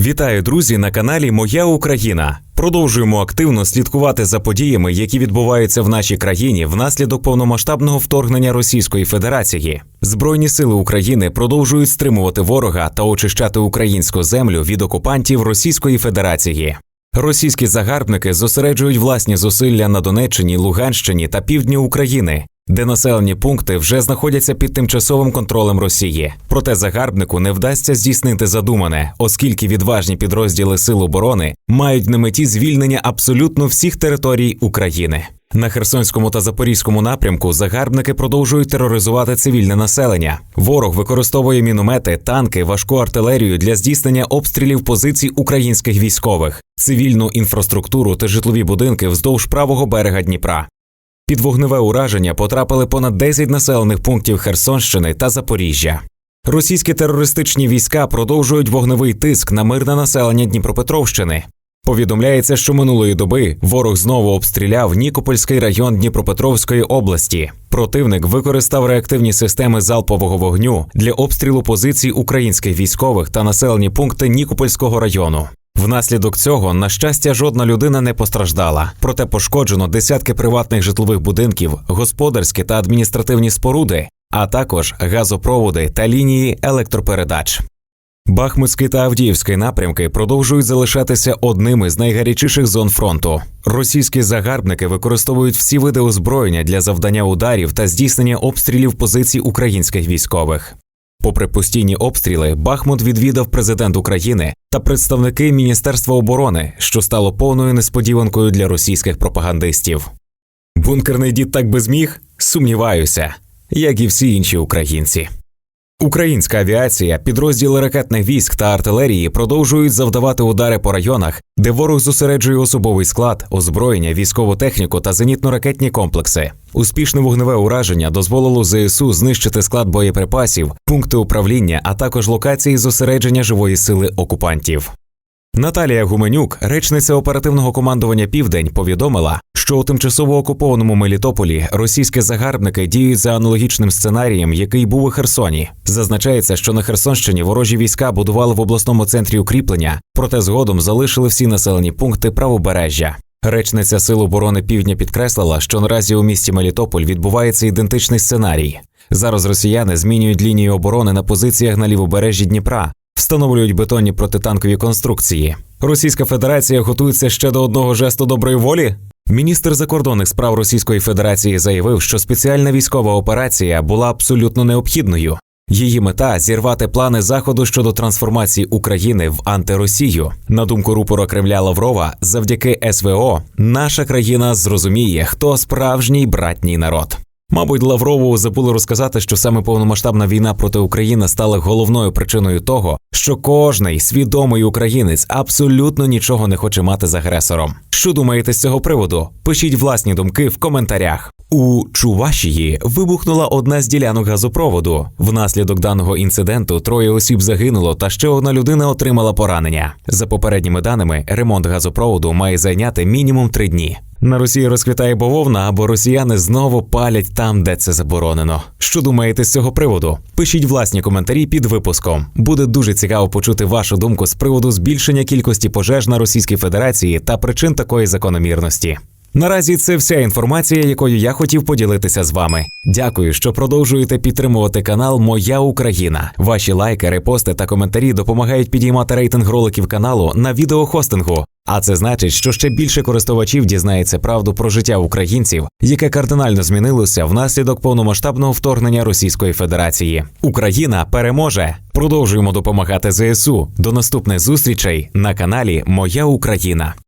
Вітаю, друзі, на каналі Моя Україна. Продовжуємо активно слідкувати за подіями, які відбуваються в нашій країні внаслідок повномасштабного вторгнення Російської Федерації. Збройні сили України продовжують стримувати ворога та очищати українську землю від окупантів Російської Федерації. Російські загарбники зосереджують власні зусилля на Донеччині, Луганщині та півдні України, де населені пункти вже знаходяться під тимчасовим контролем Росії. Проте загарбнику не вдасться здійснити задумане, оскільки відважні підрозділи Сил оборони мають на меті звільнення абсолютно всіх територій України. На Херсонському та Запорізькому напрямку загарбники продовжують тероризувати цивільне населення. Ворог використовує міномети, танки, важку артилерію для здійснення обстрілів позицій українських військових, цивільну інфраструктуру та житлові будинки вздовж правого берега Дніпра. Під вогневе ураження потрапили понад 10 населених пунктів Херсонщини та Запоріжжя. Російські терористичні війська продовжують вогневий тиск на мирне населення Дніпропетровщини. Повідомляється, що минулої доби ворог знову обстріляв Нікопольський район Дніпропетровської області. Противник використав реактивні системи залпового вогню для обстрілу позицій українських військових та населені пункти Нікопольського району. Внаслідок цього, на щастя, жодна людина не постраждала. Проте пошкоджено десятки приватних житлових будинків, господарські та адміністративні споруди, а також газопроводи та лінії електропередач. Бахмутський та Авдіївський напрямки продовжують залишатися одними з найгарячіших зон фронту. Російські загарбники використовують всі види озброєння для завдання ударів та здійснення обстрілів позицій українських військових. Попри постійні обстріли, Бахмут відвідав президент України та представники Міністерства оборони, що стало повною несподіванкою для російських пропагандистів. Бункерний дід так би зміг? Сумніваюся, як і всі інші українці. Українська авіація, підрозділи ракетних військ та артилерії продовжують завдавати удари по районах, де ворог зосереджує особовий склад, озброєння, військову техніку та зенітно-ракетні комплекси. Успішне вогневе ураження дозволило ЗСУ знищити склад боєприпасів, пункти управління, а також локації зосередження живої сили окупантів. Наталія Гуменюк, речниця оперативного командування Південь, повідомила, що у тимчасово окупованому Мелітополі російські загарбники діють за аналогічним сценарієм, який був у Херсоні. Зазначається, що на Херсонщині ворожі війська будували в обласному центрі укріплення, проте згодом залишили всі населені пункти правобережжя. Речниця Сил оборони Півдня підкреслила, що наразі у місті Мелітополь відбувається ідентичний сценарій. Зараз росіяни змінюють лінію оборони на позиціях на лівобережжі Дніпра, встановлюють бетонні протитанкові конструкції. Російська Федерація готується ще до одного жесту доброї волі. Міністр закордонних справ Російської Федерації заявив, що спеціальна військова операція була абсолютно необхідною. Її мета зірвати плани заходу щодо трансформації України в антиросію. На думку рупора Кремля Лаврова, завдяки СВО наша країна зрозуміє, хто справжній братній народ. Мабуть, Лаврову забули розказати, що саме повномасштабна війна проти України стала головною причиною того, що кожний свідомий українець абсолютно нічого не хоче мати з агресором. Що думаєте з цього приводу? Пишіть власні думки в коментарях. У Чувашії вибухнула одна з ділянок газопроводу. Внаслідок даного інциденту троє осіб загинуло, та ще одна людина отримала поранення. За попередніми даними, ремонт газопроводу має зайняти мінімум три дні. На Росії розквітає бавовна, або росіяни знову палять там, де це заборонено. Що думаєте з цього приводу? Пишіть власні коментарі під випуском. Буде дуже цікаво почути вашу думку з приводу збільшення кількості пожеж на Російській Федерації та причин такої закономірності. Наразі це вся інформація, якою я хотів поділитися з вами. Дякую, що продовжуєте підтримувати канал Моя Україна. Ваші лайки, репости та коментарі допомагають підіймати рейтинг роликів каналу на відеохостингу. А це значить, що ще більше користувачів дізнається правду про життя українців, яке кардинально змінилося внаслідок повномасштабного вторгнення Російської Федерації. Україна переможе! Продовжуємо допомагати ЗСУ. До наступних зустрічей на каналі Моя Україна.